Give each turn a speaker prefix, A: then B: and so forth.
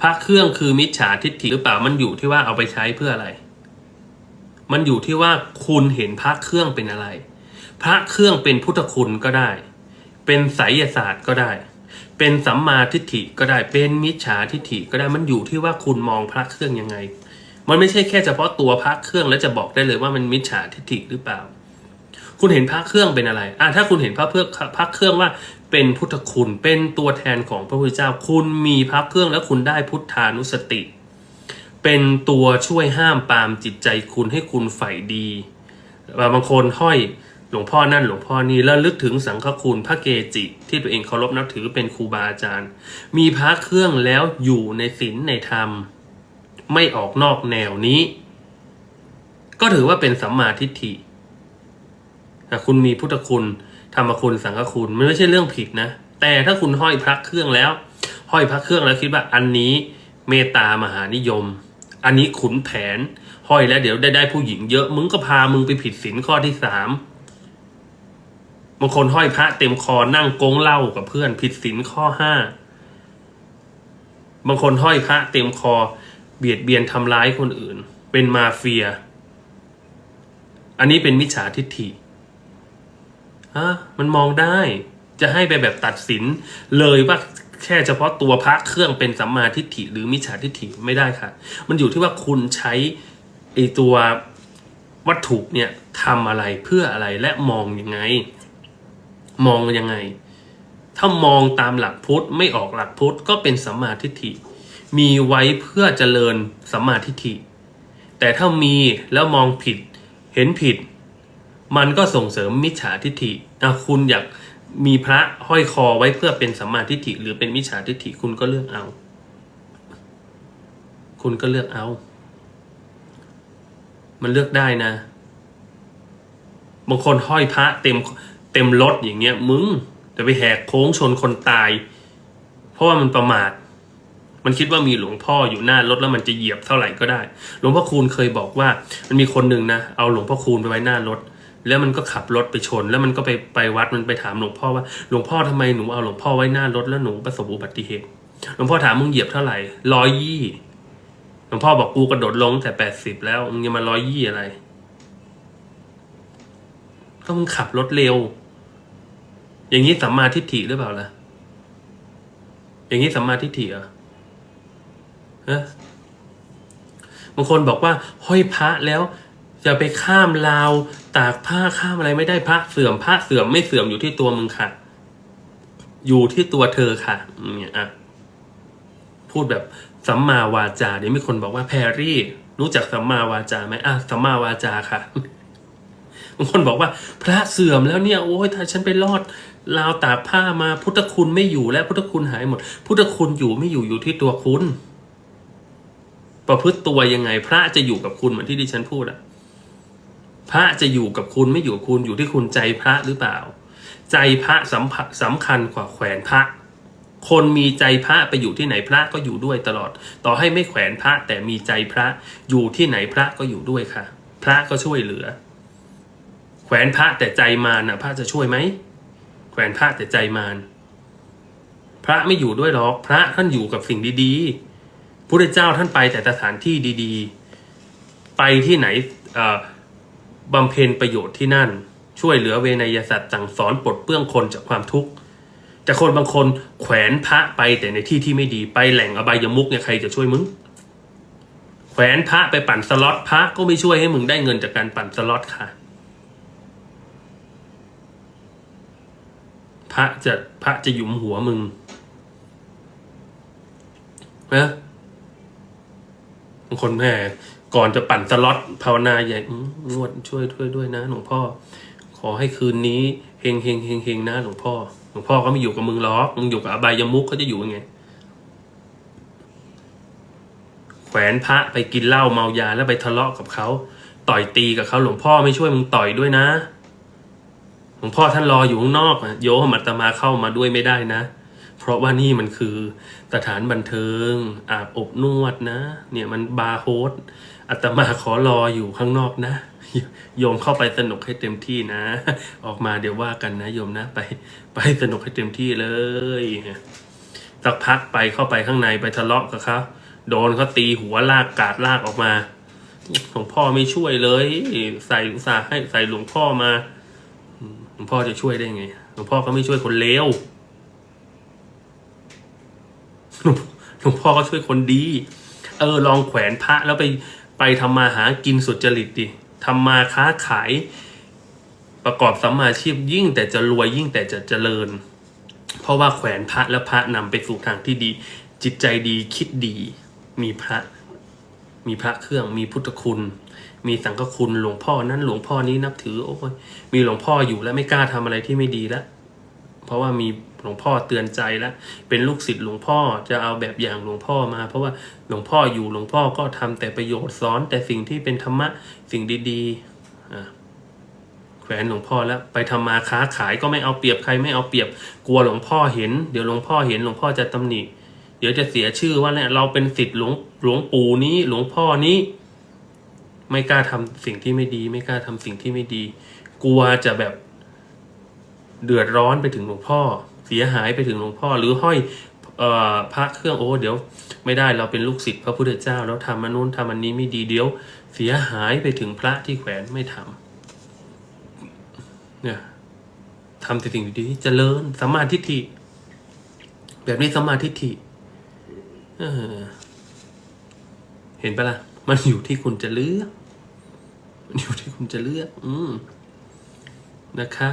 A: พระเครื่องคือมิจฉาทิฏฐิหรือเปล่ามันอยู่ที่ว่าเอาไปใช้เพื่ออะไร มันอยู่ที่ว่าคุณเห็นพระเครื่องเป็นอะไร พระเครื่องเป็นพุทธคุณก็ได้ เป็นไสยศาสตร์ก็ได้ เป็นสัมมาทิฏฐิก็ได้เป็นมิจฉาทิฏฐิก็ได้มันอยู่ที่ว่าคุณมองพระเครื่องยังไง มันไม่ใช่แค่เฉพาะตัวพระเครื่องแล้วจะบอกได้เลยว่ามันมิจฉาทิฏฐิหรือเปล่า คุณเห็นพระเครื่องเป็นอะไรอะถ้าคุณเห็นพระเครื่อพระเครื่องว่า เป็นพุทธคุณเป็นตัวแทนของพระพุทธเจ้า คุณมีพระเครื่องแล้วคุณได้พุทธานุสติ เป็นตัวช่วยห้ามปามจิตใจคุณให้คุณใฝ่ดีบางคนห้อยหลวงพ่อนั่นหลวงพ่อนี่แล้วลึกถึงสังฆคุณพระเกจิ ที่ตัวเองเคารพนับถือเป็นครูบาอาจารย์ มีพระเครื่องแล้วอยู่ในศีลในธรรม ไม่ออกนอกแนวนี้ ก็ถือว่าเป็นสัมมาทิฏฐิคุณมีพุทธคุณ ธรรมคุณสังฆคุณมันไม่ใช่เรื่องผิดนะ แต่ถ้าคุณห้อยพระเครื่องแล้ว ห้อยพระเครื่องแล้วคิดว่าอันนี้เมตตามหานิยม อันนี้ขุนแผน ห้อยแล้วเดี๋ยวได้ได้ผู้หญิงเยอะ มึงก็พามึงไปผิดศีลข้อที่สามบางคนห้อยพระเต็มคอนั่งโกงเหล้ากับเพื่อนผิดศีลข้อห้าบางคนห้อยพระเต็มคอ เบียดเบียนทำร้ายคนอื่น เป็นมาเฟีย อันนี้เป็นมิจฉาทิฏฐิ ฮะมันมองได้ จะให้ไปแบบตัดสินเลยว่าแค่เฉพาะตัวพระเครื่องเป็นสัมมาทิฏฐิหรือมิจฉาทิฏฐิไม่ได้ค่ะ มันอยู่ที่ว่าคุณใช้ไอตัววัตถุเนี่ยทำอะไรเพื่ออะไรและมองยังไง มองยังไง ถ้ามองตามหลักพุทธไม่ออกหลักพุทธก็เป็นสัมมาทิฏฐิ มีไว้เพื่อเจริญสัมมาทิฏฐิ แต่ถ้ามีแล้วมองผิดเห็นผิด มันก็ส่งเสริมมิจฉาทิฏฐิคุณอยากมีพระห้อยคอไว้เพื่อเป็นสัมมาทิฏฐิหรือเป็นมิจฉาทิฏฐิคุณก็เลือกเอา คุณก็เลือกเอา มันเลือกได้นะบางคนห้อยพระเต็มเต็มรถอย่างเงี้ย มึงจะไปแหกโค้งชนคนตาย เพราะว่ามันประมาท มันคิดว่ามีหลวงพ่ออยู่หน้ารถแล้วมันจะเหยียบเท่าไหร่ก็ได้ หลวงพ่อคูณเคยบอกว่า มันมีคนหนึ่งนะเอาหลวงพ่อคูณไปไว้หน้ารถ แล้วมันก็ขับรถไปชน แล้วมันก็ไปไปวัดมันไปถามหลวงพ่อว่าหลวงพ่อทำไมหนูเอาหลวงพ่อไว้หน้ารถแล้วหนูประสบอุบัติเหตุหลวงพ่อถามมึงเหยียบเท่าไหร่ร้อยยี่หลวงพ่อบอกกูกระโดดลงแต่แปดสิบแล้วมึงยังมาร้อยยี่อะไรก็มึงขับรถเร็ว อย่างนี้สัมมาทิฏฐิหรือเปล่าล่ะอย่างนี้สัมมาทิฏฐิเหรอฮะบางคนบอกว่าห้อยพระแล้ว จะไปข้ามราวตากผ้าข้ามอะไรไม่ได้พระเสื่อมพระเสื่อมไม่เสื่อมอยู่ที่ตัวมึงค่ะ อยู่ที่ตัวเธอค่ะเนี่ยอะพูดแบบสัมมาวาจาเดี๋ยวมีคนบอกว่าแพรรี่ รู้จักสัมมาวาจาไหมอะสัมมาวาจาค่ะบางคนบอกว่าพระเสื่อมแล้วเนี่ยโอ้ยถ้าฉันไปรอดราวตากผ้ามาพุทธคุณไม่อยู่แล้วพุทธคุณหายหมด พุทธคุณอยู่ไม่อยู่อยู่ที่ตัวคุณ ประพฤติตัวยังไงพระจะอยู่กับคุณเหมือนที่ดิฉันพูดอะ พระจะอยู่กับคุณไม่อยู่กับคุณอยู่ที่คุณใจพระหรือเปล่า ใจพระสำคัญสำคัญกว่าแขวนพระ คนมีใจพระไปอยู่ที่ไหนพระก็อยู่ด้วยตลอด ต่อให้ไม่แขวนพระแต่มีใจพระอยู่ที่ไหนพระก็อยู่ด้วยค่ะ พระก็ช่วยเหลือ แขวนพระแต่ใจมารนะพระจะช่วยไหมแขวนพระแต่ใจมารพระไม่อยู่ด้วยหรอกพระท่านอยู่กับสิ่งดีๆพระเจ้าท่านไปแต่สถานที่ดี ๆ ไปที่ไหนเอ่อ บำเพ็ญประโยชน์ที่นั่น ช่วยเหลือเวนยสัตว์สั่งสอนปลดเปลื้องคนจากความทุกข์แต่คนบางคนแขวนพระไปแต่ในที่ที่ไม่ดีไปแหล่งอบายมุกเนี่ยใครจะช่วยมึงแขวนพระไปปั่นสล็อตพระก็ไม่ช่วยให้มึงได้เงินจากการปั่นสล็อตค่ะ พระจะพระจะหยุมหัวมึงนะบางคนแม่ ก่อนจะปั่นสล็อตภาวนาใหญ่อื้องวดช่วยช่วยด้วยนะหลวงพ่อ ขอให้คืนนี้เฮงเฮงเฮงเฮงนะหลวงพ่อหลวงพ่อก็ไม่อยู่กับมึงหรอกมึงอยู่กับอบายมุกเขาจะอยู่ยังไง แขวนพระไปกินเหล้าเมายาแล้วไปทะเลาะกับเขาต่อยตีกับเขาหลวงพ่อไม่ช่วยมึงต่อยด้วยนะหลวงพ่อท่านรออยู่ข้างนอกโยมอัตมาเข้ามาด้วยไม่ได้นะ ราะว่านี่มันคือสถานบันเทิง อาบอบนวดนะ เนี่ยมันบาร์โฮสอาตมาขอรออยู่ข้างนอกนะ โยมเข้าไปสนุกให้เต็มที่นะ ออกมาเดี๋ยวว่ากันนะโยมนะ ไปไปสนุกให้เต็มที่เลยสักพักไปเข้าไปข้างในไปทะเลาะกับเขาโดนเขาตีหัวลากกาดลากออกมาหลวงพ่อไม่ช่วยเลย ใส่อุตสาห์ให้ใส่หลวงพ่อมาหลวงพ่อจะช่วยได้ไงหลวงพ่อก็ไม่ช่วยคนเลว หลวงหลวงพ่อก็ช่วยคนดี เออลองแขวนพระแล้วไปไปทำมาหากินสุจริตดิทำมาค้าขาย ประกอบสัมมาชีพยิ่งแต่จะรวยยิ่งแต่จะเจริญ เพราะว่าแขวนพระและพระนำไปสู่ทางที่ดี จิตใจดีคิดดี มีพระ มีพระเครื่องมีพุทธคุณ มีสังฆคุณหลวงพ่อนั้นหลวงพ่อนี้นับถือโอ้ยมีหลวงพ่ออยู่แล้วไม่กล้าทำอะไรที่ไม่ดีแล้ว เพราะว่ามีหลวงพ่อเตือนใจแล้วเป็นลูกศิษย์หลวงพ่อจะเอาแบบอย่างหลวงพ่อมา เพราะว่าหลวงพ่ออยู่หลวงพ่อก็ทำแต่ประโยชน์สอนแต่สิ่งที่เป็นธรรมะสิ่งดีๆแขวนหลวงพ่อแล้วไปทำมาค้าขายก็ไม่เอาเปรียบใครไม่เอาเปรียบกลัวหลวงพ่อเห็น เดี๋ยวหลวงพ่อเห็นหลวงพ่อจะตำหนิเดี๋ยวจะเสียชื่อว่าเนี่ยเราเป็นศิษย์หลวงหลวงปู่นี้หลวงพ่อนี้ ไม่กล้าทำสิ่งที่ไม่ดี ไม่กล้าทำสิ่งที่ไม่ดี กลัวจะแบบ เดือดร้อนไปถึงหลวงพ่อ เสียหายไปถึงหลวงพ่อ หรือห้อยออพระเครื่องโอ้เดี๋ยว ไม่ได้เราเป็นลูกศิษย์พระพุทธเจ้า แล้วทำอันนู้นทำอันนี้ไม่ดีเดี๋ยว เสียหายไปถึงพระที่แขวนไม่ทำเนี่ยทำแต่สิ่งดีๆเจริญสัมมาทิฏฐิแบบนี้สัมมาทิฏฐิเห็นปะล่ะ มันอยู่ที่คุณจะเลือก มันอยู่ที่คุณจะเลือก อืมนะคะ